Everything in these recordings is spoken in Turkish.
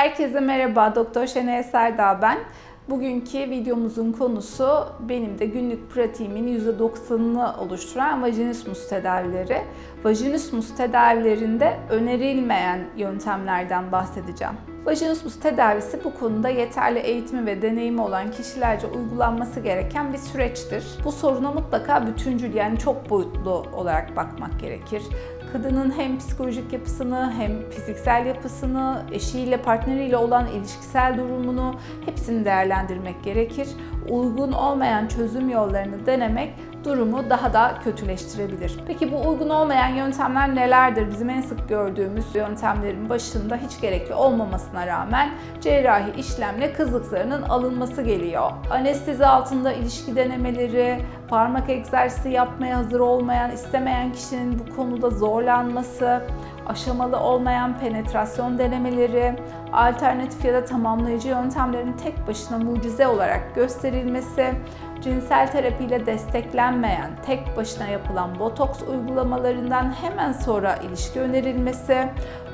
Herkese merhaba, Doktor Şenay Serdağ ben. Bugünkü videomuzun konusu benim de günlük pratiğimin %90'ını oluşturan vajinismus tedavileri. Vajinismus tedavilerinde önerilmeyen yöntemlerden bahsedeceğim. Vajinismus tedavisi bu konuda yeterli eğitimi ve deneyimi olan kişilerce uygulanması gereken bir süreçtir. Bu soruna mutlaka bütüncül yani çok boyutlu olarak bakmak gerekir. Kadının hem psikolojik yapısını hem fiziksel yapısını, eşiyle, partneriyle olan ilişkisel durumunu hepsini değerlendirmek gerekir. Uygun olmayan çözüm yollarını denemek durumu daha da kötüleştirebilir. Peki bu uygun olmayan yöntemler nelerdir? Bizim en sık gördüğümüz yöntemlerin başında hiç gerekli olmamasına rağmen cerrahi işlemle kızlık zarının alınması geliyor. Anestezi altında ilişki denemeleri, parmak egzersizi yapmaya hazır olmayan, istemeyen kişinin bu konuda zorlanması, aşamalı olmayan penetrasyon denemeleri, alternatif ya da tamamlayıcı yöntemlerin tek başına mucize olarak gösterilmesi, cinsel terapiyle desteklenmeyen, tek başına yapılan botoks uygulamalarından hemen sonra ilişki önerilmesi,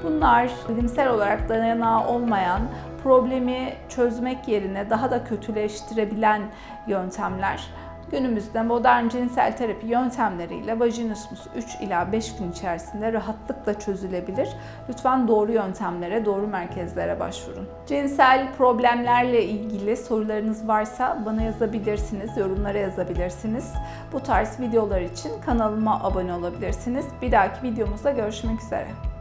bunlar bilimsel olarak dayanağı olmayan, problemi çözmek yerine daha da kötüleştirebilen yöntemler. Günümüzde modern cinsel terapi yöntemleriyle vajinismus 3 ila 5 gün içerisinde rahatlıkla çözülebilir. Lütfen doğru yöntemlere, doğru merkezlere başvurun. Cinsel problemlerle ilgili sorularınız varsa bana yazabilirsiniz, yorumlara yazabilirsiniz. Bu tarz videolar için kanalıma abone olabilirsiniz. Bir dahaki videomuzda görüşmek üzere.